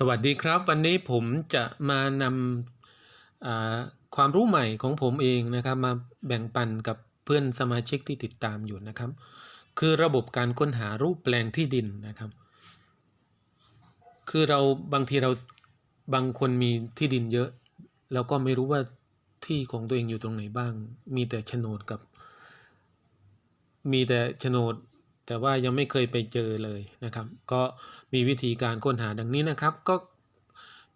สวัสดีครับ วันนี้ผมจะมานำความรู้ใหม่ของผมเองนะครับ มาแบ่งปันกับเพื่อนสมาชิกที่ติดตามอยู่นะครับ คือระบบการค้นหารูปแปลงที่ดินนะครับ คือเราบางทีเราบางคนมีที่ดินเยอะ แล้วก็ไม่รู้ว่าที่ของตัวเองอยู่ตรงไหนบ้าง มีแต่โฉนดกับ มีแต่โฉนด แต่ว่ายังไม่เคยไปเจอเลยนะครับ ก็มีวิธีการค้นหาดังนี้นะครับ ก็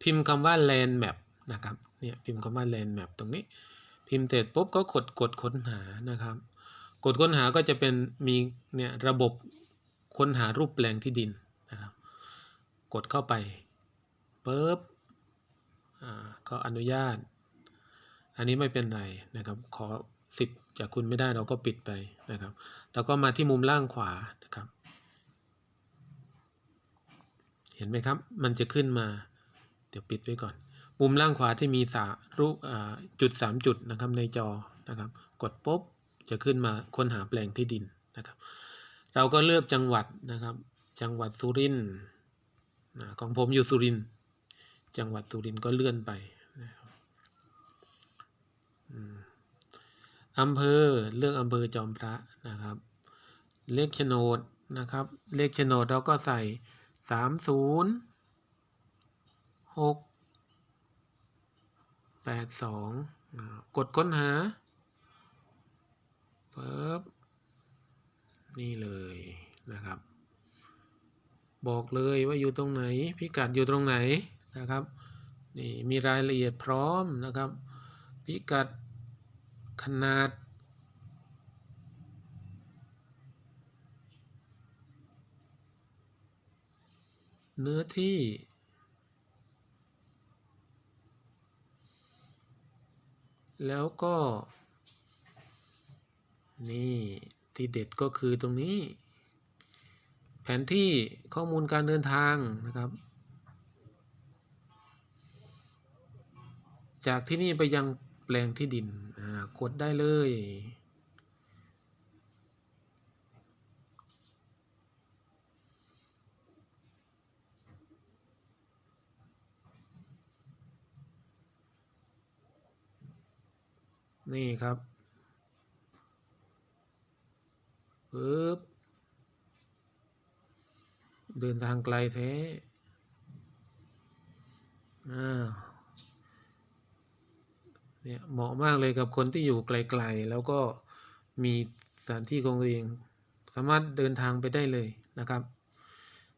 พิมพ์คำว่า land map นะครับ เนี่ยพิมพ์คำว่า land map ตรงนี้ พิมพ์เสร็จปุ๊บก็กดกดค้นหานะครับ กดค้นหาก็จะเป็นมีเนี่ยระบบค้นหารูปแปลงที่ดินนะครับ กดเข้าไปปุ๊บอ่าก็อนุญาต อันนี้ไม่เป็นไรนะครับ ขอ สิทธิ์จากคุณไม่ได้เราก็ปิดไปนะครับ แล้วก็มาที่มุมล่างขวานะครับ เห็นไหมครับ มันจะขึ้นมา เดี๋ยวปิดไว้ก่อน มุมล่างขวาที่มีสารูปจุด 3 จุดนะครับในจอนะครับ กดปุ๊บจะขึ้นมาค้นหาแปลงที่ดินนะครับ เราก็เลือกจังหวัดนะครับ จังหวัดสุรินทร์นะของผมอยู่สุรินทร์จังหวัดสุรินทร์ก็เลื่อนไปนะครับอืม อำเภอเลือกอำเภอจอมพระนะครับ เลขโฉนดนะครับ เลขโฉนดเราก็ใส่สามศูนย์หกแปดสองกดค้นหาปึ๊บนี่เลยนะครับ บอกเลยว่าอยู่ตรงไหน พิกัดอยู่ตรงไหนนะครับนี่มีรายละเอียดพร้อมนะครับ พิกัด ขนาด เนื้อที่ แล้วก็ นี่ ที่เด็ดก็คือตรงนี้ แผนที่ข้อมูลการเดินทางนะครับจากที่นี่ไปยังแปลงที่ดิน กดได้เลย นี่ครับปึ๊บเดินทางไกลแท้อ่า เนี่ยเหมาะมากเลยกับคนที่อยู่ไกลๆ แล้วก็มีสถานที่ของตัวเอง สามารถเดินทางไปได้เลยนะครับ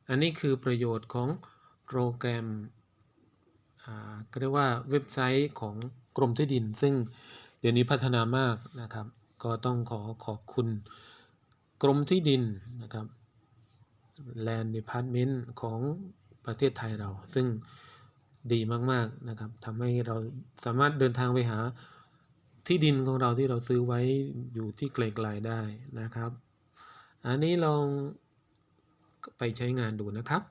อันนี้คือประโยชน์ของโปรแกรมเรียกว่าเว็บไซต์ของกรมที่ดิน ซึ่งเดี๋ยวนี้พัฒนามากนะครับ ก็ต้องขอขอบคุณกรมที่ดินนะครับ Land Department ของประเทศไทยเรา ซึ่ง ดีมากๆนะครับทำให้เราสามารถเดินทางไปหาที่ดินของเราที่เราซื้อไว้อยู่ที่ไกลๆได้นะครับ อันนี้ลองไปใช้งานดูนะครับ